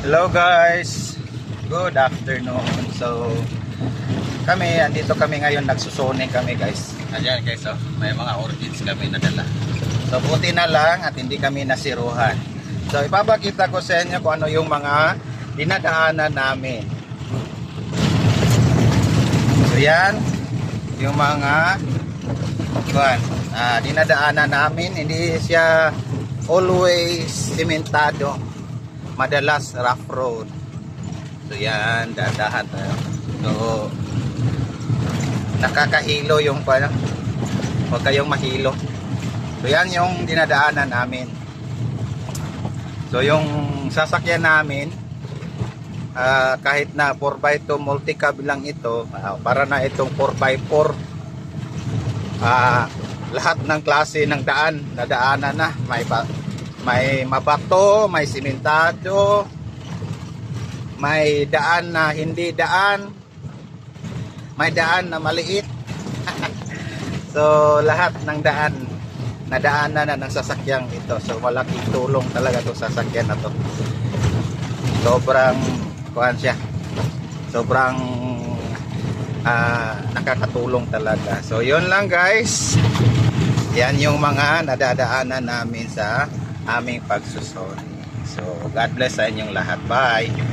Hello guys! Good afternoon. So, kami, andito kami ngayon, nagsusuning kami guys. Ayan guys, oh, may mga orchids kami nadala. So, buti na lang at hindi kami nasiruhan. So, ipapakita ko sa inyo kung ano yung mga dinadaanan namin. So, yan, yung mga kuan, ah, dinadaanan namin. Hindi siya always simentado madalas rough road. So yan, dahan tayo. So, nakakahilo yung pa Huwag kayong mahilo. So yan yung dinadaanan namin. So yung sasakyan namin, ah, kahit na 4x2 multi-cab lang ito, ah, para na itong 4x4, ah, lahat ng klase ng daan, nadaanan na. May may mabato, may simentado, may daan na hindi daan, may daan na maliit. so lahat ng daan nadaanan na ng sasakyang ito. So malaking tulong talaga itong sasakyan na to. Sobrang kuhan siya. Sobrang ah, nakakatulong talaga. So yun lang guys. Yan yung mga nadadaanan namin sa aming pagsusoni. So, God bless sa inyong lahat. Bye!